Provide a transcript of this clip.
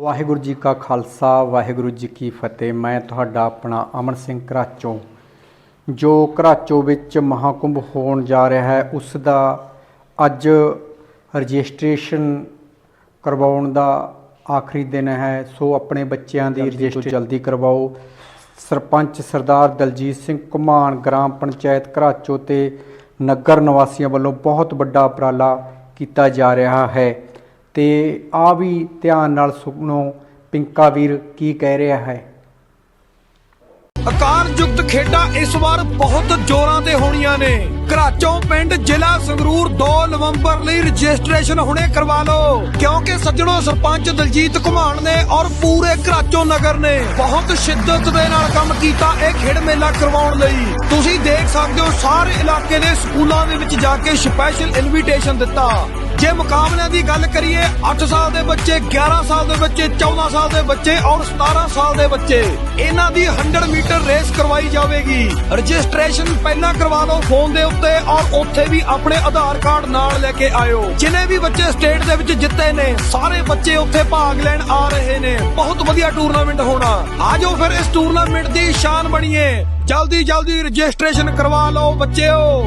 ਵਾਹਿਗੁਰੂ ਜੀ ਕਾ ਖਾਲਸਾ ਵਾਹਿਗੁਰੂ ਜੀ ਕੀ ਫਤਿਹ। ਮੈਂ ਤੁਹਾਡਾ ਆਪਣਾ ਅਮਨ ਸਿੰਘ ਘਰਾਚੋਂ। ਜੋ ਘਰਾਚੋਂ ਵਿੱਚ ਮਹਾਕੁੰਭ ਹੋਣ ਜਾ ਰਿਹਾ ਹੈ ਉਸ ਦਾ ਅੱਜ ਰਜਿਸਟ੍ਰੇਸ਼ਨ ਕਰਵਾਉਣ ਦਾ ਆਖਰੀ ਦਿਨ ਹੈ। ਸੋ ਆਪਣੇ ਬੱਚਿਆਂ ਦੀ ਰਜਿਸਟ੍ਰੇਸ਼ਨ ਜਲਦੀ ਕਰਵਾਓ। ਸਰਪੰਚ ਸਰਦਾਰ ਦਲਜੀਤ ਸਿੰਘ ਘੁਮਾਣ ਗ੍ਰਾਮ ਪੰਚਾਇਤ ਘਰਾਚੋਂ ਤੇ ਨਗਰ ਨਿਵਾਸੀਆਂ ਵੱਲੋਂ ਬਹੁਤ ਵੱਡਾ ਉਪਰਾਲਾ ਕੀਤਾ ਜਾ ਰਿਹਾ ਹੈ। ਤੇ ਆ ਵੀ ਧਿਆਨ ਨਾਲ ਸੁਣੋ, ਪਿੰਕਾ ਵੀਰ ਕੀ ਕਹਿ ਰਿਹਾ ਹੈ। ਆਕਾਰ ਯੁਕਤ ਖੇਡਾਂ ਇਸ ਵਾਰ ਬਹੁਤ ਜ਼ੋਰਾਂ ਤੇ ਹੋਣੀਆਂ ਨੇ। ਘਰਾਚੋਂ ਪਿੰਡ ਜ਼ਿਲ੍ਹਾ ਸੰਗਰੂਰ 2 ਨਵੰਬਰ ਲਈ ਰਜਿਸਟ੍ਰੇਸ਼ਨ ਹੁਣੇ ਕਰਵਾ ਲਓ। ਕਿਉਂਕਿ ਸੱਜਣੋ ਸਰਪੰਚ ਦਲਜੀਤ ਘੁਮਾਣ ਨੇ ਔਰ ਪੂਰੇ ਘਰਾਚੋਂ ਨਗਰ ਨੇ ਬਹੁਤ ਸ਼ਿੱਦਤ ਦੇ ਨਾਲ ਕੰਮ ਕੀਤਾ ਇਹ ਖੇਡ ਮੇਲਾ ਕਰਵਾਉਣ ਲਈ। ਤੁਸੀਂ ਦੇਖ ਸਕਦੇ ਹੋ ਸਾਰੇ ਇਲਾਕੇ ਦੇ ਸਕੂਲਾਂ ਦੇ ਵਿੱਚ ਜਾ ਕੇ ਸਪੈਸ਼ਲ ਇਨਵੀਟੇਸ਼ਨ ਦਿੱਤਾ। ਜੇ ਮੁਕਾਬਲਿਆਂ ਦੀ ਗੱਲ ਕਰੀਏ 8 ਸਾਲ ਦੇ ਬੱਚੇ 11 ਸਾਲ ਦੇ ਬੱਚੇ 14 ਸਾਲ ਦੇ ਬੱਚੇ ਔਰ 17 ਸਾਲ ਦੇ ਬੱਚੇ, ਇਹਨਾਂ ਦੀ 100 ਮੀਟਰ ਰੇਸ ਕਰਵਾਈ ਜਾਵੇਗੀ। ਰਜਿਸਟ੍ਰੇਸ਼ਨ ਪਹਿਲਾਂ ਕਰਵਾ ਲਓ ਫੋਨ ਦੇ ਉੱਤੇ ਔਰ ਉੱਥੇ ਵੀ ਆਪਣੇ ਆਧਾਰ ਕਾਰਡ ਨਾਲ ਲੈ ਕੇ ਆਇਓ। ਜਿਨੇ ਵੀ ਬੱਚੇ ਸਟੇਟ ਦੇ ਵਿੱਚ ਜਿੱਤੇ ਨੇ, ਸਾਰੇ ਬੱਚੇ ਉੱਥੇ ਭਾਗ ਲੈਣ ਆ ਰਹੇ ਨੇ। ਬਹੁਤ ਵਧੀਆ ਟੂਰਨਾਮੈਂਟ ਹੋਣਾ। ਆਜੋ ਫਿਰ ਇਸ ਟੂਰਨਾਮੈਂਟ ਦੀ ਸ਼ਾਨ ਬਣੀਏ। ਜਲਦੀ ਜਲਦੀ ਰਜਿਸਟ੍ਰੇਸ਼ਨ ਕਰਵਾ ਲਓ ਬੱਚਿਓ।